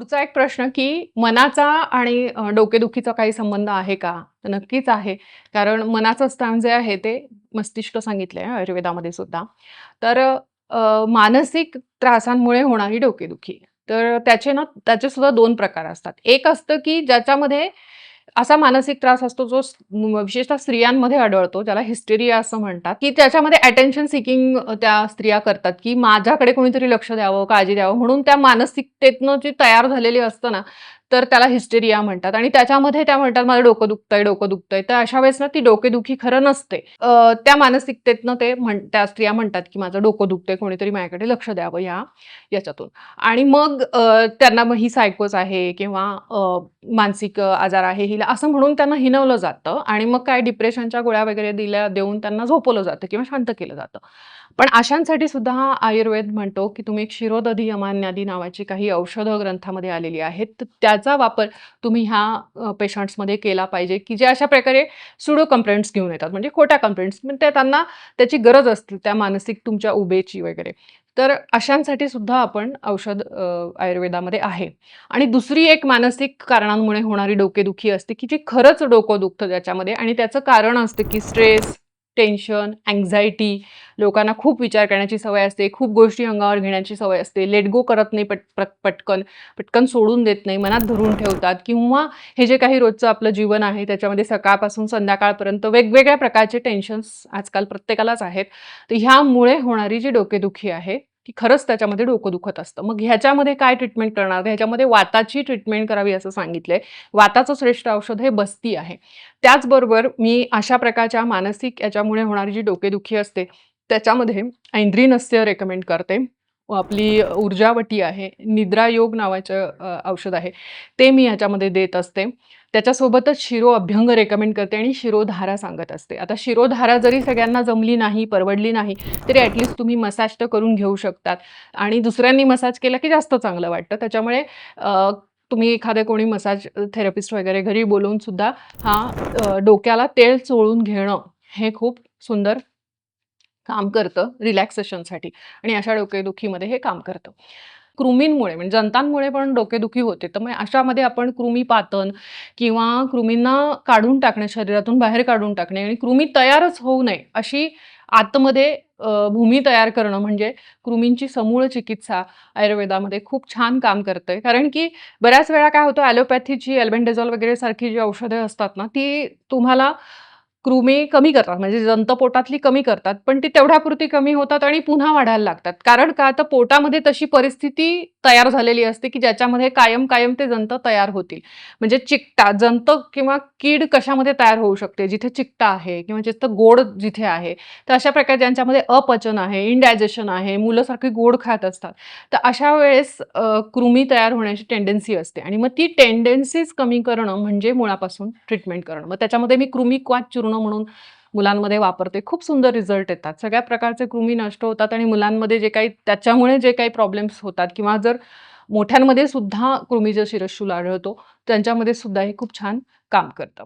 पुढचा एक प्रश्न की मनाचा आणि डोकेदुखीचा काही संबंध आहे का? नक्कीच आहे. कारण मनाचं स्थान जे आहे ते मस्तिष्क सांगितलंय आयुर्वेदामध्ये सुद्धा. तर मानसिक त्रासांमुळे होणारी डोकेदुखी. तर त्याचे ना त्याचे सुद्धा दोन प्रकार असतात. एक असतं की ज्याच्यामध्ये असा मानसिक त्रास असतो जो विशेषतः स्त्रियांमध्ये आढळतो, ज्याला हिस्टेरिया असं म्हणतात, की त्याच्यामध्ये अटेन्शन सीकिंग त्या स्त्रिया करतात, की माझ्याकडे कोणीतरी लक्ष द्यावं, काळजी द्यावं म्हणून त्या मानसिकतेतनं जी तयार झालेली असतं ना, तर त्याला हिस्टेरिया म्हणतात आणि त्याच्यामध्ये त्या म्हणतात, मला डोकं दुखतंय, डोकं दुखतंय." तर अशा वेळेस ना ती डोकेदुखी खरं नसते. त्या मानसिकतेतनं ते म्हण त्या स्त्रिया म्हणतात, की "माझं डोकं दुखतंय, कोणीतरी माझ्याकडे लक्ष द्यावं या याच्यातून." आणि मग त्यांना मग ही सायकोज आहे किंवा मानसिक आजार आहे हिला असं म्हणून त्यांना हिणवलं जातं आणि मग काय डिप्रेशनच्या गोळ्या वगैरे दिल्या देऊन त्यांना झोपवलं जातं किंवा शांत केलं जातं. पण अशांसाठी सुद्धा हा आयुर्वेद म्हणतो, की तुम्ही क्षीरोदधी यमान्यादी नावाची काही औषधं ग्रंथामध्ये आलेली आहेत. तर त्याचा वापर तुम्ही ह्या पेशंट्समध्ये केला पाहिजे, की जे अशा प्रकारे सुडो कंप्लेंट्स घेऊन येतात. म्हणजे खोट्या कंप्लेंट्स. म्हणजे पण ते त्यांना त्याची गरज असते त्या मानसिक तुमच्या उभेची वगैरे. तर अशांसाठी सुद्धा आपण औषध आयुर्वेदामध्ये आहे. आणि दुसरी एक मानसिक कारणांमुळे होणारी डोकेदुखी असते, की जी खरंच डोकं दुखतं त्याच्यामध्ये आणि त्याचं कारण असतं, की स्ट्रेस, टेन्शन, अँझायटी लोकांना खूप विचार करण्याची सवय असते, खूप गोष्टी अंगावर घेण्याची सवय असते, लेट गो करत नाही पट पट पटकन, पटकन सोडून देत नाही, मनात धरून ठेवतात. किंवा हे जे काही रोजचं आपलं जीवन आहे त्याच्यामध्ये सकाळपासून संध्याकाळपर्यंत वेगवेगळ्या प्रकारचे टेन्शन्स आजकाल प्रत्येकालाच आहेत. तर ह्यामुळे होणारी जी डोकेदुखी आहे, की खरंच त्याच्यामध्ये डोकं दुखत असतं. मग ह्याच्यामध्ये काय ट्रीटमेंट करणार? ह्याच्यामध्ये वाताची ट्रीटमेंट करावी असं सांगितलंय. वाताचं श्रेष्ठ औषध हे बस्ती आहे. त्याचबरोबर मी अशा प्रकारच्या मानसिक याच्यामुळे होणारी जी डोकेदुखी असते, त्याच्यामध्ये ऐंद्रिनस्य रेकमेंड करते. आपली ऊर्जावटी आहे, निद्रायोग नावाचं औषध आहे, ते मी ह्याच्यामध्ये देत असते. त्याच्यासोबतच शिरो अभ्यंग रेकमेंड करते आणि शिरोधारा सांगत असते. आता शिरोधारा जरी सगळ्यांना जमली नाही, परवडली नाही, तरी ॲटलिस्ट तुम्ही मसाज तर करून घेऊ शकतात आणि दुसऱ्यांनी मसाज केला की जास्त चांगलं वाटतं. त्याच्यामुळे तुम्ही एखादे कोणी मसाज थेरपिस्ट वगैरे घरी बोलवून सुद्धा हा डोक्याला तेल चोळून घेणं हे खूप सुंदर काम करतं रिलॅक्सेशनसाठी आणि अशा डोकेदुखीमध्ये हे काम करतं. कृमींमुळे म्हणजे जंतांमुळे पण डोकेदुखी होते. तर मग अशामध्ये आपण कृमी पातन किंवा कृमींना काढून टाकणे, शरीरातून बाहेर काढून टाकणे आणि कृमी तयारच होऊ नये अशी आतमध्ये भूमी तयार करणं म्हणजे कृमींची समूळ चिकित्सा आयुर्वेदामध्ये खूप छान काम करते. कारण की बऱ्याच वेळा काय होतं ॲलोपॅथीची एल्बेंडेझॉल वगैरे सारखी जी औषधं असतात ना, ती तुम्हाला कृमी कमी करतात. म्हणजे जंत पोटातली कमी करतात. पण ती तेवढ्यापुरती कमी होतात आणि पुन्हा वाढायला लागतात. कारण का तर पोटामध्ये तशी परिस्थिती तयार झालेली असते, की ज्याच्यामध्ये कायम-कायम ते जंत तयार होतील. म्हणजे चिकटा जंत किंवा कीड कशामध्ये तयार होऊ शकते? जिथे चिकटा आहे किंवा जिथं गोड जिथे आहे. तर अशा प्रकारे ज्यांच्यामध्ये अपचन आहे, इंडायजेशन आहे, मुलं सारखी गोड खात असतात. तर अशा वेळेस कृमी तयार होण्याची टेंडन्सी असते आणि मग ती टेंडन्सीज कमी करणं म्हणजे मुळापासून ट्रीटमेंट करणं. मग त्याच्यामध्ये मी कृमी क्वाच चूर्ण म्हणून मुलांमध्ये वापरते. खूप सुंदर रिझल्ट येतात. सगळ्या प्रकारचे कृमी नष्ट होतात आणि मुलांमध्ये जे काही त्याच्यामुळे जे काही प्रॉब्लेम्स होतात किंवा जर मोठ्यांमध्ये सुद्धा कृमीचा शिरशूल आढळतो, त्यांच्यामध्ये सुद्धा हे खूप छान काम करतं.